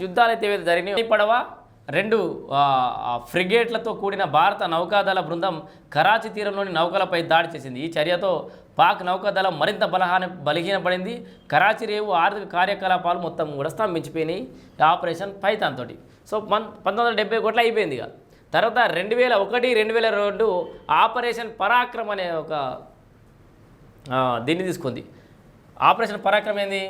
యుద్ధాలు అయితే ఏవైతే జరిగినాయి పడవ రెండు ఫ్రిగేట్లతో కూడిన భారత నౌకాదళ బృందం కరాచీ తీరంలోని నౌకలపై దాడి చేసింది. ఈ చర్యతో పాక్ నౌకాదళం మరింత బలహాన బలహీనపడింది. కరాచీ రేవు ఆర్థిక కార్యకలాపాలు మొత్తం కూడా స్తంభించిపోయినాయి. ఆపరేషన్ పైతాన్ తోటి. సో పన్ పంతొమ్మిది వందల డెబ్బై కోట్ల అయిపోయింది ఇక. తర్వాత రెండు వేల ఒకటి రెండు వేల రెండు ఆపరేషన్ పరాక్రమ్ అనే ఒక దీన్ని తీసుకుంది. ఆపరేషన్ పరాక్రమ్ ఏంది?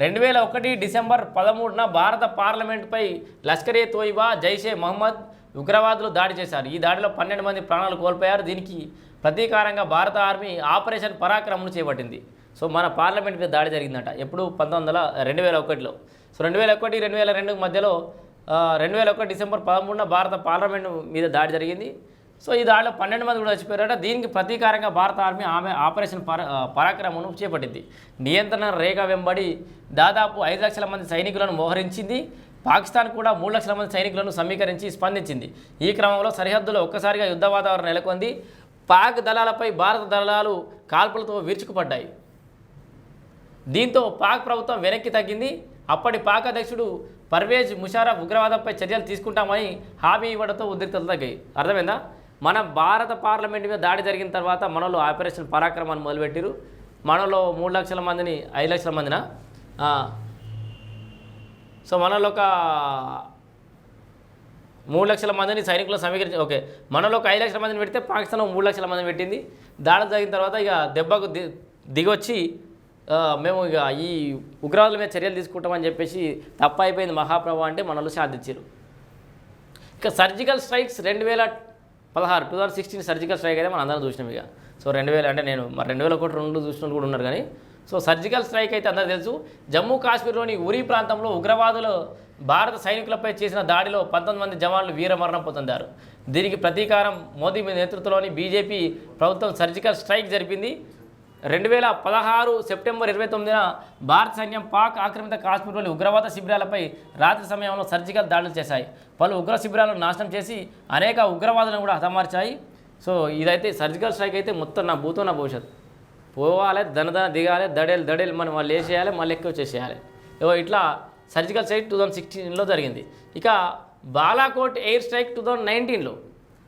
రెండు వేల ఒకటి డిసెంబర్ పదమూడున భారత పార్లమెంట్పై లష్కర్ ఏ తోయిబా జైషే మహమ్మద్ ఉగ్రవాదులు దాడి చేశారు. ఈ దాడిలో పన్నెండు మంది ప్రాణాలు కోల్పోయారు. దీనికి ప్రతీకారంగా భారత ఆర్మీ ఆపరేషన్ పరాక్రమను చేపట్టింది. సో మన పార్లమెంట్ మీద దాడి జరిగిందట. ఎప్పుడు? పంతొమ్మిది వందల రెండు వేల ఒకటిలో. సో రెండు వేల ఒకటి రెండు వేల రెండు మధ్యలో రెండు వేల ఒకటి డిసెంబర్ పదమూడున భారత పార్లమెంట్ మీద దాడి జరిగింది. సో ఈ దాడిలో పన్నెండు మంది కూడా చచ్చిపోయారట. దీనికి ప్రతీకారంగా భారత ఆర్మీ ఆమె ఆపరేషన్ పర పరాక్రమను చేపట్టింది. నియంత్రణ రేఖ వెంబడి దాదాపు ఐదు లక్షల మంది సైనికులను మోహరించింది. పాకిస్తాన్ కూడా మూడు లక్షల మంది సైనికులను సమీకరించి స్పందించింది. ఈ క్రమంలో సరిహద్దులో ఒక్కసారిగా యుద్ధ వాతావరణం నెలకొంది. పాక్ దళాలపై భారత దళాలు కాల్పులతో విరుచుకుపడ్డాయి. దీంతో పాక్ ప్రభుత్వం వెనక్కి తగ్గింది. అప్పటి పాక్ అధ్యక్షుడు పర్వేజ్ ముషారఫ్ ఉగ్రవాదంపై చర్యలు తీసుకుంటామని హామీ ఇవ్వడంతో ఉద్రిక్తలు తగ్గాయి. అర్థమైందా? మన భారత పార్లమెంట్ మీద దాడి జరిగిన తర్వాత మనలో ఆపరేషన్ పరాక్రమాన్ని మొదలుపెట్టారు మనలో మూడు లక్షల మందిని ఐదు లక్షల మందినా? సో మనలో ఒక మూడు లక్షల మందిని సైనికులు సమీకరించి ఓకే. మనలో ఒక ఐదు లక్షల మందిని పెడితే పాకిస్తాన్లో మూడు లక్షల మందిని పెట్టింది. దాడి జరిగిన తర్వాత ఇక దెబ్బకు ది దిగొచ్చి మేము ఇక ఈ ఉగ్రవాదుల మీద చర్యలు తీసుకుంటామని చెప్పేసి తప్ప అయిపోయింది మహాప్రభు అంటే మనలో సాధించారు. ఇక సర్జికల్ స్ట్రైక్స్ రెండు వేల పదహారు two thousand sixteen surgical strike అయితే మనం అందరం చూసినాం ఇక. సో రెండు వేల అంటే నేను మరి రెండు వేల ఒకటి రెండు చూసిన కూడా ఉన్నారు కానీ సో సర్జికల్ స్ట్రైక్ అయితే అందరూ తెలుసు. జమ్మూ కాశ్మీర్లోని ఉరి ప్రాంతంలో ఉగ్రవాదులు భారత సైనికులపై చేసిన దాడిలో పంతొమ్మిది మంది జవాన్లు వీరమరణం పొందారు. దీనికి ప్రతీకారం మోదీ నేతృత్వంలోని బీజేపీ ప్రభుత్వం సర్జికల్ స్ట్రైక్ జరిపింది. రెండు వేల పదహారు సెప్టెంబర్ ఇరవై తొమ్మిదిన భారత సైన్యం పాక్ ఆక్రమిత కాశ్మీర్లోని ఉగ్రవాద శిబిరాలపై రాత్రి సమయంలో సర్జికల్ దాడులు చేశాయి. పలు ఉగ్ర శిబిరాలను నాశనం చేసి అనేక ఉగ్రవాదులను కూడా హతమార్చాయి. సో ఇదైతే సర్జికల్ స్ట్రైక్ అయితే మొత్తం నా భూతో నా భవిష్యత్ పోవాలి దనదన దిగాలి దడేలు దడేలు మనం వాళ్ళు వేసేయాలి మళ్ళీ ఎక్కువ వచ్చేసేయాలి ఇగో ఇట్లా సర్జికల్ స్ట్రైక్ టూ థౌజండ్ సిక్స్టీన్లో జరిగింది. ఇక Balakot air strike two thousand నైన్టీన్లో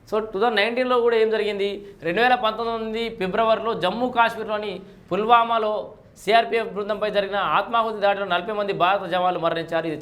సో టూ థౌజండ్ నైన్టీన్లో కూడా ఏం జరిగింది? రెండు వేల పంతొమ్మిది ఫిబ్రవరిలో జమ్మూ కాశ్మీర్లోని పుల్వామాలో సిఆర్పిఎఫ్ బృందంపై జరిగిన ఆత్మాహుతి దాడిలో నలభై మంది భారత జవాన్లు మరణించారు. ఇది